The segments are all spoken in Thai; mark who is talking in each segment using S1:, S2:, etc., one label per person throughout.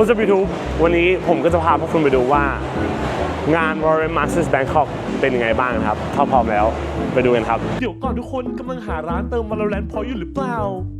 S1: What's up YouTube วันนี้ผมก็จะพาพวกคุณไปดูว่างาน Warren Masters Bangkok เป็นยังไงบ้างนะครับ ถ้าพร้อมแล้วไปดูกันครับ
S2: เดี๋ยวก่อนทุกคนกำลังหาร้านเติม Valorant พออยู่หรือเปล่า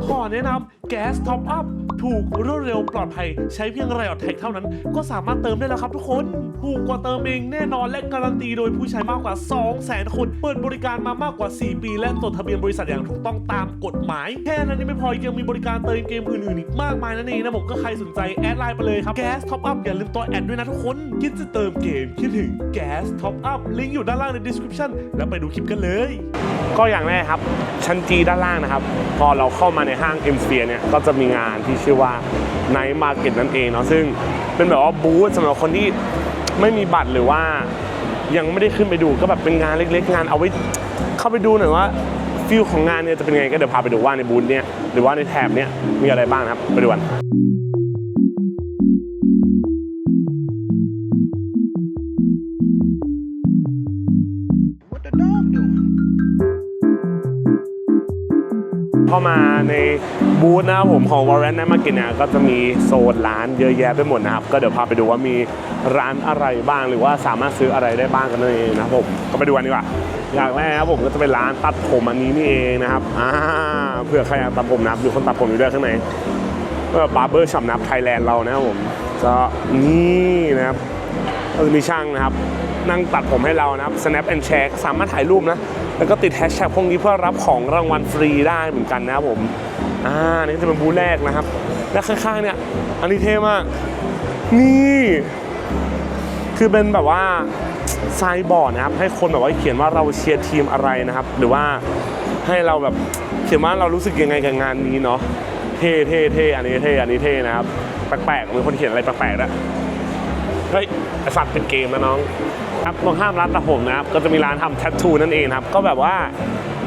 S2: ขอแนะนำ Gas Top Up ถูกรวดเร็วปลอดภัย ใช้เพียงไรออดแท็กเท่านั้น ก็สามารถเติมได้แล้วครับทุกคน ถูกกว่าเติมเองแน่นอนและการันตีโดยผู้ใช้มากกว่า 200,000 คน เปิดบริการมามากกว่า 4 ปี และจดทะเบียนบริษัทอย่างถูกต้องตามกฎหมาย แค่นั้นยังไม่พอยังมีบริการเติมเกมอื่นๆอีกมากมายนั่นเองนะผมก็ใครสนใจแอดไลน์ไปเลยครับ Gas Top Up อย่าลืมตัวแอดด้วยนะทุกคนคิดจะเติมเกมคิดถึง Gas Top Up ลิงก์อยู่ด้านล่างใน description แล้วไปดูคลิปกันเลย
S1: ก็อย่างแรกครับชั้นจีด้านล่างนะครับ พอเราเข้ามาในห้าง M Sphere เนี่ยก็จะมีงานที่ชอว่า Night Market นั่นเองเนาะซึ่งเป็นแบบว่าบูธสำหรับคนที่ไม่มีบัตรหรือว่ายังไม่ได้ขึ้นไปดูก็แบบเป็นงานเล็กๆ งานเอาไว้เข้าไปดูหน่อยว่าฟิลของงานเนี่ยจะเป็นยังไงก็เดี๋ยวพาไปดูว่าในบูธเนี่ยหรือว่าในแถบเนี่ยมีอะไรบ้างนะครับไปดูกัน เข้ามาในบูธนะครับผมของ Warren Night Market เนี่ยก็จะมีโซนร้านเยอะแยะไปหมดนะครับ ก็เดี๋ยวพาไปดูว่ามีร้านอะไรบ้างหรือว่าสามารถซื้ออะไรได้บ้างกันนั่นเองนะครับผมก็ไปดูกันดีกว่าอย่างแรกนะครับผมก็จะเป็นร้านตัดผมอันนี้นี่เองนะครับอ่าเผื่อใครอยากตัดผมนะครับดูคนตัดผมอยู่ด้วยข้างในก็บาร์เบอร์ช็อปนับไทยแลนด์เรานะครับผมก็นี่นะครับก็จะมีช่างนะครับ นั่งตัดผมให้เรานะครับ snap and share สามารถถ่ายรูปนะ แล้วก็ติดแฮชแท็กพวกนี้เพื่อรับของรางวัลฟรีได้เหมือนกันนะครับผมอ่านี่จะเป็นบูธแรกนะครับ และข้างๆเนี่ยอันนี้เท่มาก นี่ คือเป็นแบบว่าไซบอร์ดนะครับ ให้คนแบบว่าเขียนว่าเราเชียร์ทีมอะไรนะครับ หรือว่าให้เราแบบเขียนว่าเรารู้สึกยังไงกับงานนี้เนาะเท่เท่เท่อันนี้เท่อันนี้เท่นะครับแปลกๆมีคนเขียนอะไรแปลกๆด้วเฮ้ยไอสัตว์เป็นเกมนะน้อง ครับตรงข้ามร้านตัดผมนะครับก็จะมีร้านทำแทททูนั่นเองครับก็แบบว่า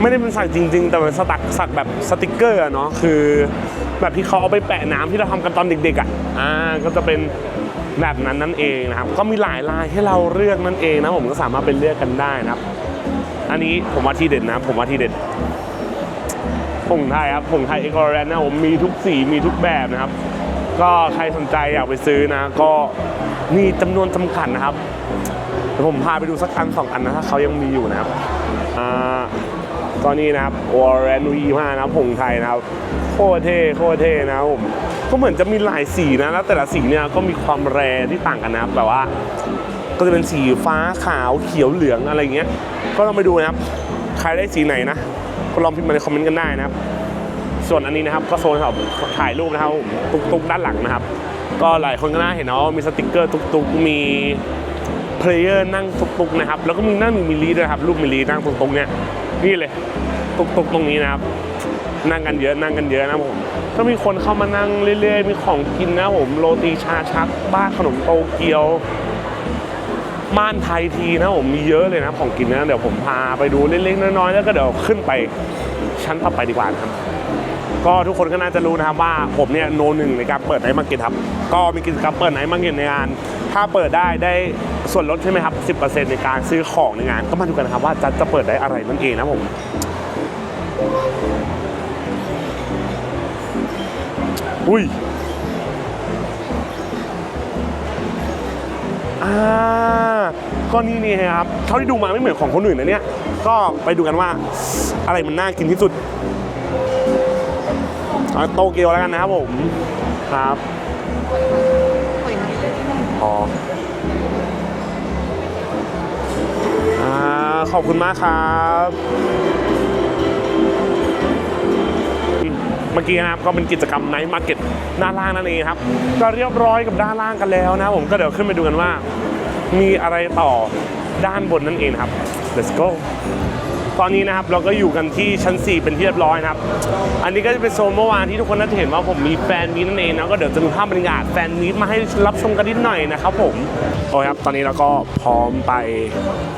S1: ไม่ได้เป็นสักจริง ๆ แต่เป็นสตักสักแบบสติกเกอร์เนาะคือแบบที่เขาเอาไปแปะน้ำที่เราทำกันตอนเด็ก ๆอะอ่าก็จะเป็นแบบนั้นนั่นเองนะครับ ก็มีหลายลายให้เราเลือกนั่นเองนะผมก็สามารถไปเลือกกันได้นะครับ อันนี้ผมว่าที่เด็ดนะ ผมว่าที่เด็ดผงไทยครับผงไทยเอ o อ a รนนะผมมีทุกสีมีทุกแบบนะครับ ก็ใครสนใจอยากไปซื้อนะ ก็มีจำนวนจำกัดนะครับ ดี๋ยวผมพาไปดูสักอันสองอันนะถ้าเขายังมีอยู่นะครับอ่าตอนนี้นะครับวอร์เรนวีมานะผงไทยนะครับโคตรเท่โคตรเท่นะผมก็เหมือนจะมีหลายสีนะแล้วแต่ละสีเนี่ยก็มีความแรงที่ต่างกันนะแบบว่า ก็จะเป็นสีฟ้าขาวเขียวเหลืองอะไรเงี้ย ก็ลองไปดูนะครับ ใครได้สีไหนนะ ก็ลองพิมพ์มาในคอมเมนต์กันได้นะครับ ส่วนอันนี้นะครับก็โซนสำหรับถ่ายรูปนะครับตุกตุกๆด้านหลังนะครับ ก็หลายคนก็น่าเห็นเนาะมีสติกเกอร์ตุกตุกๆมี เพลเยอร์นั่งตุกตุกๆนะครับ แล้วก็มีนั่งมีมิลลีด้วยครับรูปมิลลีนั่งตุกตุกๆเนี่ยนี่เลยตุกตุกๆตรงนี้นะครับ นั่งกันเยอะนั่งกันเยอะนะผมก็มีคนเข้ามานั่งเรื่อย ๆ มีของกินนะผมโรตีชาชัก บ้าขนมโตเกียวม่านไทยทีนะผมมีเยอะเลยนะของกินนะเดี๋ยวผมพาไปดูเล็กๆน้อยๆแล้วก็เดี๋ยวขึ้นไปชั้นต่อไปดีกว่านะครับ ก็ทุกคนก็น่าจะรู้นะครับว่าผมเนี่ยโนหนึ่งในการเปิดไนท์มาร์เก็ตครับ ก็มีกิจกรรมเปิดไนท์มาร์เก็ตในงาน ถ้าเปิดได้ได้ส่วนลดใช่ไหมครับ 10%ในการซื้อของในงาน ก็มาดูกันนะครับว่าจะจะเปิดได้อะไรนั่นเองนะผมอุ้ยอ่าก็นี่นี่ครับเท่าที่ดูมาไม่เหมือนของคนอื่นนะเนี่ย ก็ไปดูกันว่าอะไรมันน่ากินที่สุดเอาโตเกียวแล้วกันนะครับผมครับ อ๋ออ่าขอบคุณมากครับเมื่อกี้นะครับก็เป็นกิจกรรมไนท์มาร์เก็ตด้านล่างนั่นเองครับ ก็เรียบร้อยกับด้านล่างกันแล้วนะผมก็เดี๋ยวขึ้นไปดูกันว่า มีอะไรต่อด้านบนนั่นเองครับ let's go ตอนนี้นะครับเราก็อยู่กันที่ชั้น 4 เป็นที่เรียบร้อยนะครับ อันนี้ก็จะเป็นโซนเมื่อวานที่ทุกคนน่าจะเห็นว่าผมมีแฟนมีนั่นเองนะก็เดี๋ยวจะมีภาพบรรยากาศแฟนมีมาให้รับชมกันนิดหน่อยนะครับผมโอเคครับ ตอนนี้เราก็พร้อมไป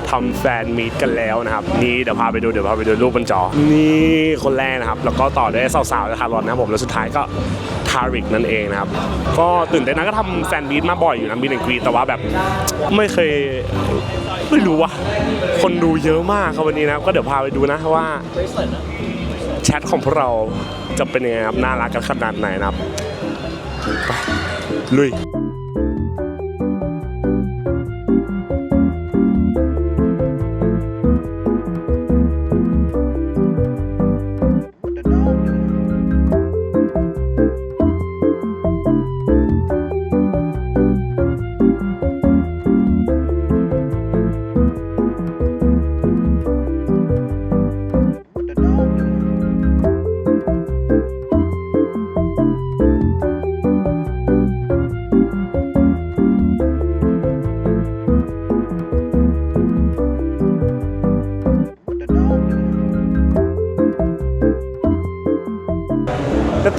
S1: ทำแฟนมีตกันแล้วนะครับนี่เดี๋ยวพาไปดูเดี๋ยวพาไปดูรูปบนจอ นี่คนแรกนะครับ แล้วก็ต่อด้วยสาวๆนะครับรอนนะครับผมแล้วสุดท้ายก็ทาริกนั่นเองนะครับ ก็ตื่นเต้นนะก็ทำแฟนมีตมาบ่อยอยู่นะมีหนึ่งกรีแต่ว่าแบบไม่เคย ไม่รู้ว่ะ คนดูเยอะมากครับวันนี้นะ ก็เดี๋ยวพาไปดูนะว่าแชทของพวกเราจะเป็นยังไงครับ น่ารักกันขนาดไหนนะครับไปลุย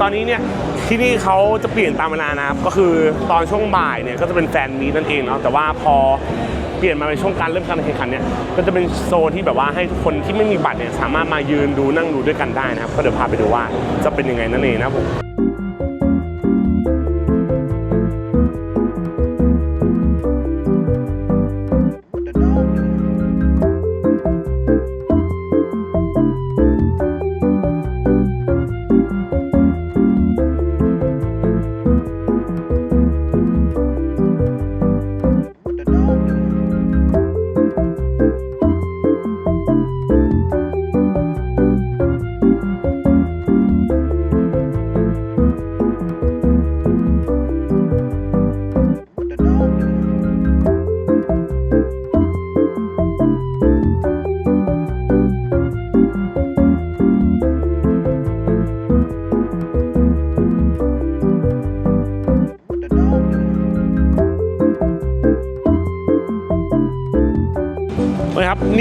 S1: อนนี้เนี่ยที่นี่เขาจะเปลี่ยนตามเวลานะครับก็คือตอนช่วงบ่ายเนี่ยก็จะเป็นแฟนมีนั่นเองเนาะแต่ว่าพอเปลี่ยนมาเป็นช่วงการเริ่มการแข่งขันเนี่ยก็จะเป็นโซนที่แบบว่าให้ทุกคนที่ไม่มีบัตรเนี่ยสามารถมายืนดูนั่งดูด้วยกันได้นะครับก็เดี๋ยวพาไปดูว่าจะเป็นยังไงนั่นเองนะผม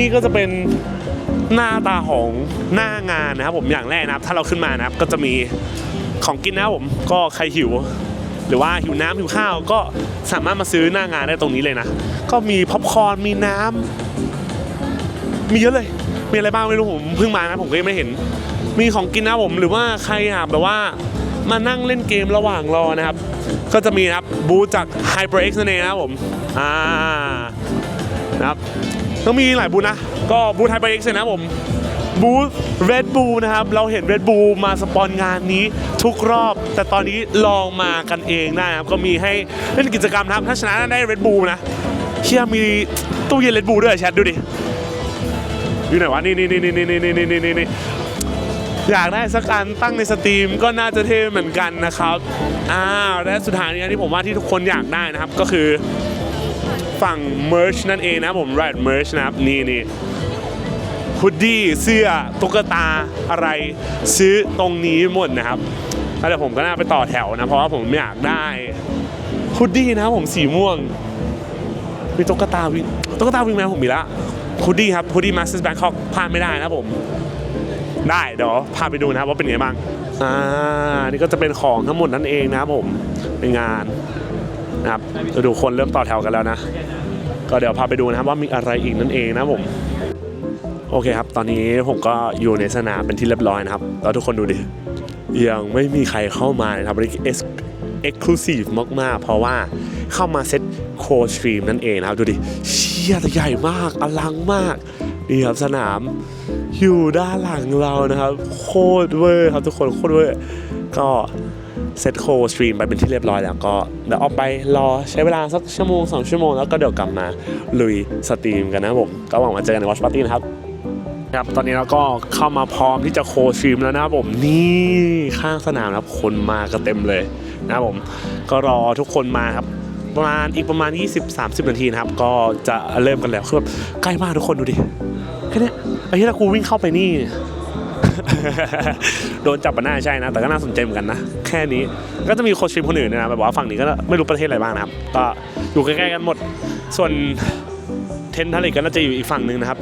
S1: นี่ก็จะเป็นหน้าตาของหน้างานนะครับผมอย่างแรกนะครับ ถ้าเราขึ้นมานะครับก็จะมีของกินนะครับผมก็ใครหิว หรือว่าหิวน้ำหิวข้าวก็สามารถมาซื้อหน้างานได้ตรงนี้เลยนะก็มีพ็อปคอร์นมีน้ำมีเยอะเลย มีอะไรบ้างไม่รู้ผมเพิ่งมานะผมก็ยังไม่เห็น มีของกินนะครับผมหรือว่าใครอยากแบบว่ามานั่งเล่นเกมระหว่างรอนะครับ ก็จะมีนะครับบูธจาก HyperX นั่นเองนะครับผมอ่า นะครับก็มีหลายบูธนะ ก็บูธไฮเปอร์เอ็กซ์นะผมบูธ Red Bull นะครับ เราเห็น Red Bull มาสปอนงานนี้ทุกรอบ แต่ตอนนี้ลองมากันเองได้นะครับ ก็มีให้เล่นกิจกรรมนะครับ ถ้าชนะได้ Red Bull นะเชียมีตู้เย็น Red Bull ด้วยแชทดูดิ อยู่ไหนวะ นี่นี่นี่นี่นี่นี่นี่นี่นี่อยากได้สักการตั้งในสตรีมก็น่าจะเท่เหมือนกันนะครับ อ้าว และสุดท้ายนี้ที่ผมว่าที่ทุกคนอยากได้นะครับก็คือ ฝั่ง merch นั่นเองนะผม red merch นะครับนี่นี่ฮุดดี้เสื้อตุ๊กตาอะไรซื้อตรงนี้หมดนะครับแล้วเดี๋ยวผมก็น่าไปต่อแถวนะ เพราะว่าผมอยากได้ฮุดดี้นะผมสีม่วง มีตุ๊กตาวิ่งตุ๊กตาวิ่งแมวผมมีละฮุดดี้ครับฮุดดี้มาสเตอร์แบงคอกพลาดไม่ได้นะผม ได้เดี๋ยวพาไปดูนะครับว่าเป็นไงบ้างอ่านี่ก็จะเป็นของทั้งหมดนั่นเองนะครับผมเป็นงาน นะครับเราดูคนเริ่มต่อแถวกันแล้วนะ ก็เดี๋ยวพาไปดูนะครับว่ามีอะไรอีกนั่นเองนะผมโอเคครับ ตอนนี้ผมก็อยู่ในสนามเป็นที่เรียบร้อยนะครับ แล้วทุกคนดูดิ ยังไม่มีใครเข้ามานะครับนี่เอ็กซ์คลูซีฟมากๆ เพราะว่าเข้ามาเซตโคสตรีมนั่นเองนะครับ ดูดิ เชี่ยแต่ใหญ่มาก อลังมากนี่ครับสนามอยู่ด้านหลังเรานะครับ โคตรเวอร์ครับทุกคนโคตรเวอร์ก็ เซตโคสตรีมไปเป็นที่เรียบร้อยแล้วก็เดี๋ยวออกไปรอใช้เวลาสักชั่วโมงสองชั่วโมงแล้วก็เดี๋ยวกลับมาลุยสตรีมกันนะผม ก็หวังว่าเจอกันในวอชปาร์ตี้นะครับครับตอนนี้เราก็เข้ามาพร้อมที่จะโคสตรีมแล้วนะครับผมนี่ข้างสนามนะครับคนมากันเต็มเลยนะครับผมก็รอทุกคนมาครับประมาณอีกประมาณ 20-30 นาทีนะครับ ก็จะเริ่มกันแล้วคือแบบใกล้มากทุกคนดูดิแค่นี้ไอ้ที่เรากูวิ่งเข้าไปนี่ โดนจับมาหน้าใช่นะ แต่ก็น่าสนใจเหมือนกันนะ แค่นี้ก็จะมีโคชทีมคนอื่นนะแบบว่าฝั่งนี้ก็ไม่รู้ประเทศอะไรบ้างนะครับก็อยู่ใกล้ๆกันหมด ส่วนเทนทัลเลกก็น่าจะอยู่อีกฝั่งหนึ่งนะครับ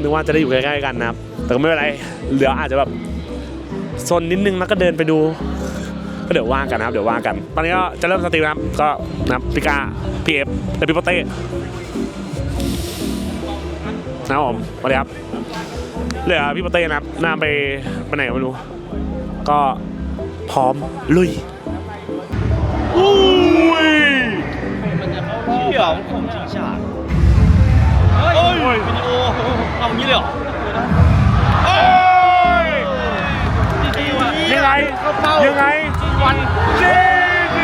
S1: นึกว่าจะได้อยู่ใกล้ๆกันนะครับ แต่ก็ไม่เป็นไรเหลืออาจจะแบบโซนนิดนึงแล้วก็เดินไปดู ก็เดี๋ยวว่ากันนะครับ เดี๋ยวว่ากัน ตอนนี้ก็จะเริ่มสตรีมนะครับก็นะพิกาพีเอฟและพิโปเต้นะผมสวัสดีครับ เหลือพี่ปเต้นะครับนาไปไปไหนก็ไม่รู้ ก็พร้อมลุยอุ้ย
S3: เดี๋ยวของจริฉาดเฮ้ยวิดีโอเอาองี้เลยเหรอ
S1: เฮ้ยังไงยังไง
S3: วัน
S1: เจเจ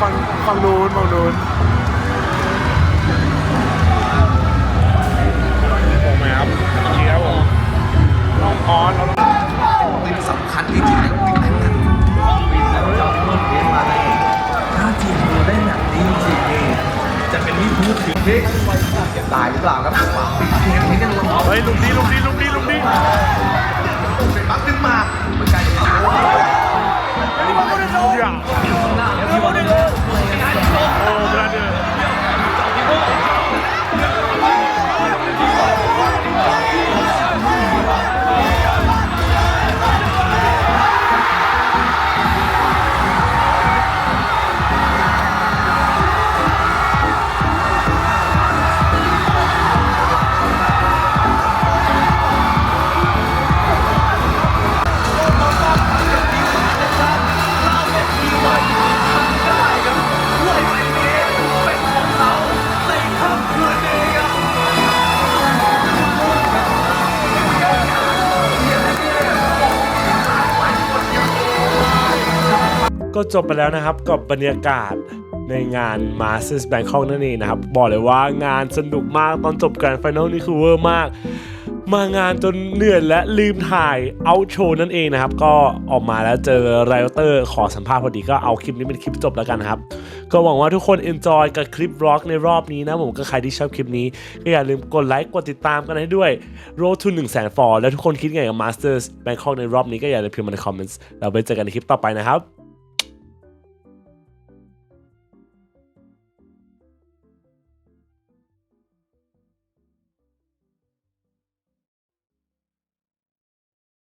S1: ฝั่งฝั่งนู้นฝั่งนู้น องอนเราต้อง
S4: เป็นสำคัญจริงๆนะวินแม่งนวินแล้วเจ้าเพิ่มเลี้ยงมาได้ถ้าทีมเราได้แบบนี้จริงๆจะเป็นที่พูดถึงเฮ้ยจะตายหรือเปล่าครับปิดเกมนี้กันลง
S1: เฮ้ยลุมดีลุมดีลุมดีลุมดี
S4: เป็นบัฟขึ้นมามันกลายเป็นโอ้
S1: อย่าโอ้ ก็จบไปแล้วนะครับกับบรรยากาศในงาน Masters Bangkok นั่นเองนะครับ บอกเลยว่างานสนุกมากตอนจบการไฟนอลนี่คือเวอร์มาก มางานจนเหนื่อยและลืมถ่ายเอาโชว์นั่นเองนะครับ ก็ออกมาแล้วเจอไรเตอร์ขอสัมภาษณ์พอดีก็เอาคลิปนี้เป็นคลิปจบแล้วกันนครับ ก็หวังว่าทุกคน enjoy กับคลิปบล็อกในรอบนี้นะผมก็ใครที่ชอบคลิปนี้ ก็อย่าลืมกดไลค์กดติดตามกันให้ด้วย road to 1 0 0 0 0 0ฟอร์แล้วทุกคนคิดไงกับ Masters Bangkok ในรอบนี้ก็อย่าลืมพิมพ์มาในคอมเมนต์เราไปเจอกันในคลิปต่อไปนะครับ